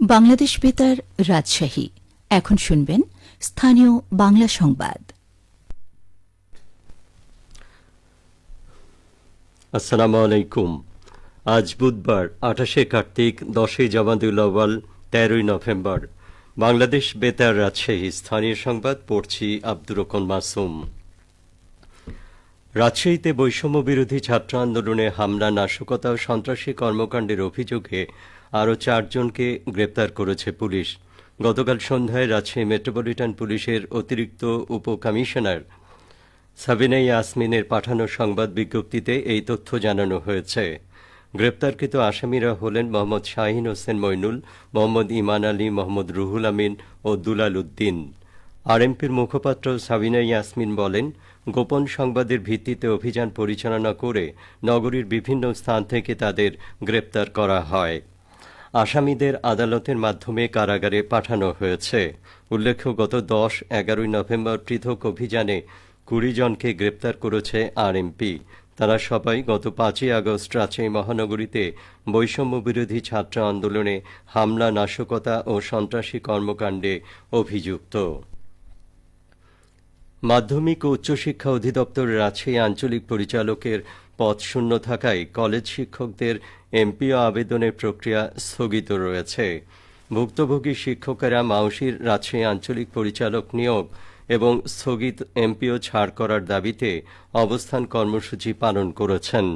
বাংলাদেশ বেতার রাজশাহী। এখন শুনবেন স্থানীয় বাংলা সংবাদ। আসসালামু আলাইকুম। আজ বুধবার, আঠাশে কার্তিক, দশই জামাদুল আওয়াল তেরোই নভেম্বর। বাংলাদেশ বেতার রাজশাহী, স্থানীয় সংবাদ, পড়ছি আব্দুর রকন মাসুম। রাজশাহীতে বৈষম্য বিরোধী ছাত্র আন্দোলনে হামলা, নাশকতা ও সন্ত্রাসী কর্মকাণ্ডের অভিযোগে আরও চারজনকে গ্রেপ্তার করেছে পুলিশ। গতকাল সন্ধ্যায় রাজশাহী মেট্রোপলিটন পুলিশের অতিরিক্ত উপ কমিশনার সাবিনা ইয়াসমিনের পাঠানো সংবাদ বিজ্ঞপ্তিতে এই তথ্য জানানো হয়েছে। গ্রেপ্তারকৃত আসামিরা হলেন মোহাম্মদ শাহিন হোসেন মইনুল, মোহাম্মদ ইমান আলী, মোহাম্মদ রুহুল আমিন ও দুলাল উদ্দিন। আরএমপির মুখপাত্র সাবিনা ইয়াসমিন বলেন, গোপন সংবাদের ভিত্তিতে অভিযান পরিচালনা করে নগরীর বিভিন্ন স্থান থেকে তাদের গ্রেপ্তার করা হয়। আসামিদের আদালতের মাধ্যমে কারাগারে পাঠানো হয়েছে। উল্লেখ্য, গত দশ, এগারোই নভেম্বর পৃথক অভিযানে কুড়ি জনকে গ্রেপ্তার করেছে আরএমপি। তারা সবাই গত পাঁচই আগস্ট রাজশাহী মহানগরীতে বৈষম্য বিরোধী ছাত্র আন্দোলনে হামলা, নাশকতা ও সন্ত্রাসী কর্মকাণ্ডে অভিযুক্ত। মাধ্যমিক ও উচ্চশিক্ষা অধিদপ্তর রাজশাহী আঞ্চলিক পরিচালকের পদ শূন্য থাকায় কলেজ শিক্ষকদের এমপিও আবেদনের প্রক্রিয়া স্থগিত রয়েছে। ভুক্তভোগী শিক্ষকেরা মাউসির রাজশাহী আঞ্চলিক পরিচালক নিয়োগ এবং স্থগিত এমপিও ছাড় করার দাবিতে অবস্থান কর্মসূচি পালন করেছেন।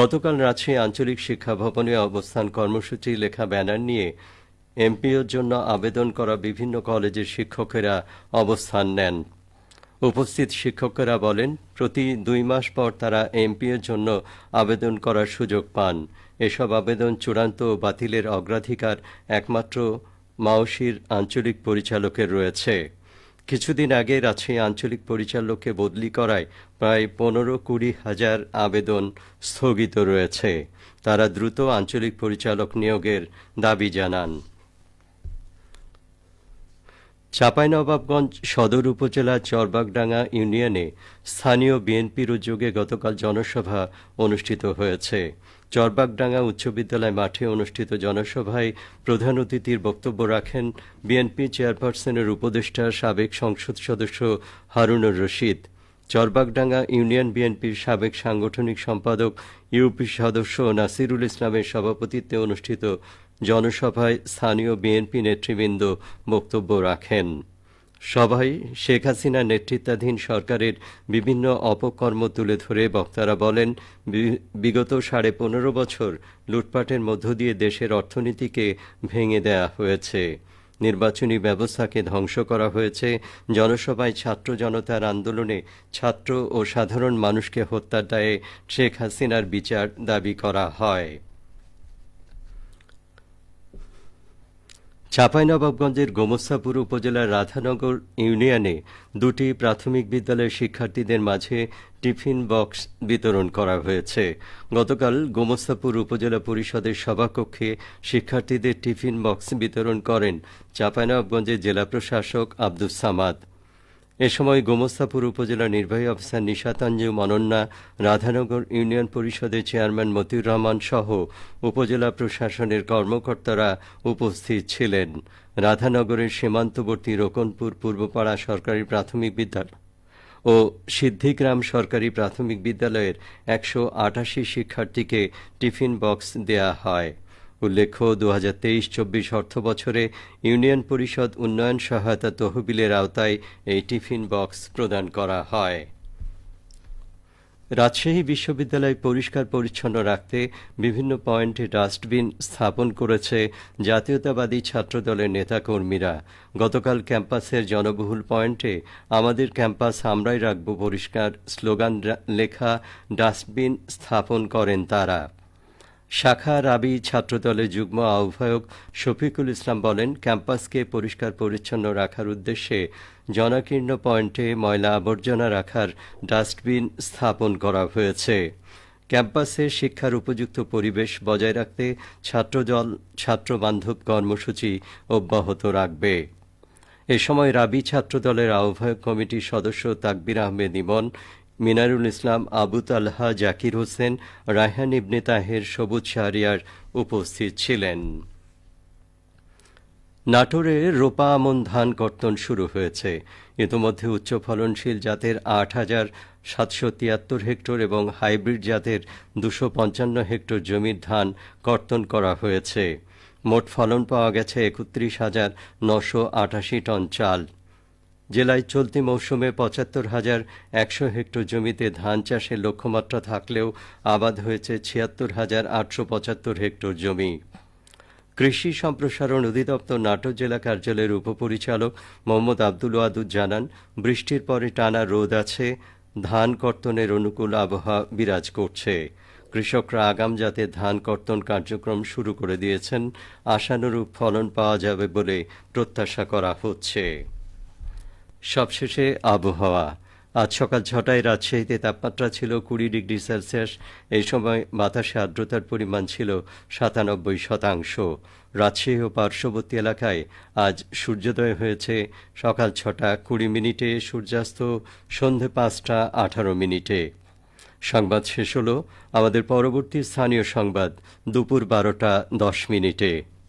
গতকাল রাজশাহী আঞ্চলিক শিক্ষা ভবনে অবস্থান কর্মসূচি লেখা ব্যানার নিয়ে এমপিওর জন্য আবেদন করা বিভিন্ন কলেজের শিক্ষকেরা অবস্থান নেন। উপস্থিত শিক্ষকেরা বলেন, প্রতি দুই মাস পর তারা এমপিওর জন্য আবেদন করার সুযোগ পান। এসব আবেদন চূড়ান্ত বাতিলের অগ্রাধিকার একমাত্র মাওসির আঞ্চলিক পরিচালকের রয়েছে। কিছুদিন আগে রাজশাহী আঞ্চলিক পরিচালককে বদলি করায় প্রায় পনেরো কুড়ি হাজার আবেদন স্থগিত রয়েছে। তারা দ্রুত আঞ্চলিক পরিচালক নিয়োগের দাবি জানান। চাঁপাইনবাবগঞ্জ সদর উপজেলার চরবাগডাঙ্গা ইউনিয়নে স্থানীয় বিএনপির উদ্যোগে গতকাল জনসভা অনুষ্ঠিত হয়েছে। চরবাগডাঙ্গা উচ্চ বিদ্যালয় মাঠে অনুষ্ঠিত জনসভায় প্রধান অতিথির বক্তব্য রাখেন বিএনপি চেয়ারপারসনের উপদেষ্টা সাবেক সংসদ সদস্য হারুনুর রশিদ। চরবাগডাঙ্গা ইউনিয়ন বিএনপির সাবেক সাংগঠনিক সম্পাদক, ইউপি সদস্য নাসিরুল ইসলামের সভাপতিত্বে অনুষ্ঠিত জনসভায় স্থানীয় বিএনপি নেতৃবৃন্দ বক্তব্য রাখেন। সভায় শেখ হাসিনা নেতৃত্বাধীন সরকারের বিভিন্ন অপকর্ম তুলে ধরে বক্তারা বলেন বিগত সাড়ে পনেরো বছর লুটপাটের মধ্য দিয়ে দেশের অর্থনীতিকে ভেঙে দেয়া হয়েছে। নির্বাচনী ব্যবস্থাকে ধ্বংস করা হয়েছে। জনসভায় ছাত্র জনতার আন্দোলনে ছাত্র ও সাধারণ মানুষকে হত্যার দায়ে শেখ হাসিনার বিচার দাবি করা হয়। চাঁপাইনবাবগঞ্জের গোমস্তাপুর উপজেলার রাধানগর ইউনিয়নে দুটি প্রাথমিক বিদ্যালয়ের শিক্ষার্থীদের মাঝে টিফিন বক্স বিতরণ করা হয়েছে। গতকাল গোমস্তাপুর উপজেলা পরিষদের সভাকক্ষে শিক্ষার্থীদের টিফিন বক্স বিতরণ করেন চাঁপাইনবাবগঞ্জের জেলা প্রশাসক আব্দুস সামাদ। এ সময় গোমস্তাপুর উপজেলা নির্বাহী অফিসার নিশাতাঞ্জু মনন্না, রাধানগর ইউনিয়ন পরিষদের চেয়ারম্যান মতিউর রহমান সহ উপজেলা প্রশাসনের কর্মকর্তারা উপস্থিত ছিলেন। রাধানগরের সীমান্তবর্তী রোকনপুর পূর্বপাড়া সরকারি প্রাথমিক বিদ্যালয় ও সিদ্ধিগ্রাম সরকারি প্রাথমিক বিদ্যালয়ের একশো আটাশি শিক্ষার্থীকে টিফিন বক্স দেয়া হয়। উল্লেখ্য দু হাজার তেইশ চব্বিশ অর্থ বছরে ইউনিয়ন পরিষদ উন্নয়ন সহায়তা তহবিলের আওতায় এই টিফিন বক্স প্রদান করা হয়। রাজশাহী বিশ্ববিদ্যালয় পরিষ্কার পরিচ্ছন্ন রাখতে বিভিন্ন পয়েন্টে ডাস্টবিন স্থাপন করেছে জাতীয়তাবাদী ছাত্রদলের নেতাকর্মীরা। গতকাল ক্যাম্পাসের জনবহুল পয়েন্টে, আমাদের ক্যাম্পাস আমরাই রাখব পরিষ্কার স্লোগান লেখা, ডাস্টবিন স্থাপন করেন তারা। শাখা রাবি ছাত্রদলের যুগ্ম আহ্বায়ক শফিকুল ইসলাম বলেন, ক্যাম্পাসকে পরিষ্কার পরিচ্ছন্ন রাখার উদ্দেশ্যে জনাকীর্ণ পয়েন্টে ময়লা আবর্জনা রাখার ডাস্টবিন স্থাপন করা হয়েছে। ক্যাম্পাসে শিক্ষার উপযুক্ত পরিবেশ বজায় রাখতে ছাত্রদল, ছাত্রবান্ধব কর্মসূচি অব্যাহত রাখবে। এ সময় রাবি ছাত্রদলের আহ্বায়ক কমিটির সদস্য তাকবির আহমেদ ইমন মিনারুল ইসলাম আবু তালহা জাকির হোসেন, রায়হান ইবনে তাহের, সবুজ শাহরিয়ার উপস্থিত ছিলেন। নাটোরে রোপা আমন ধান কর্তন শুরু হয়েছে। ইতোমধ্যে উচ্চ ফলনশীল জাতের আট হাজার সাতশো তিয়াত্তর হেক্টর এবং হাইব্রিড জাতের দুশো পঞ্চান্ন হেক্টর জমির ধান কর্তন করা হয়েছে। মোট ফলন পাওয়া গেছে একত্রিশ হাজার নশো আটাশি টন চাল। জেলায় চলতি মৌসুমে পঁচাত্তর হাজার একশো হেক্টর জমিতে ধান চাষের লক্ষ্যমাত্রা থাকলেও আবাদ হয়েছে ছিয়াত্তর হাজার আটশো পঁচাত্তর হেক্টর জমি। কৃষি সম্প্রসারণ অধিদপ্তর নাটোর জেলা কার্যালয়ের উপপরিচালক মোহাম্মদ আব্দুল ওয়াদুদ জানান, বৃষ্টির পরে টানা রোদ আছে, ধান কর্তনের অনুকূল আবহাওয়া বিরাজ করছে। কৃষকরা আগাম জাতে ধান কর্তন কার্যক্রম শুরু করে দিয়েছেন, আশানুরূপ ফলন পাওয়া যাবে বলে প্রত্যাশা করা হচ্ছে। সবশেষে আবহাওয়া। আজ সকাল ছটায় রাজশাহীতে তাপমাত্রা ছিল কুড়ি ডিগ্রি সেলসিয়াস। এই সময় বাতাসে আর্দ্রতার পরিমাণ ছিল সাতানব্বই শতাংশ। রাজশাহী ও পার্শ্ববর্তী এলাকায় আজ সূর্যোদয় হয়েছে সকাল ছটা কুড়ি মিনিটে, সূর্যাস্ত সন্ধে পাঁচটা আঠারো মিনিটে। সংবাদ শেষ হলো আমাদের পরবর্তী স্থানীয় সংবাদ দুপুর বারোটা দশ মিনিটে।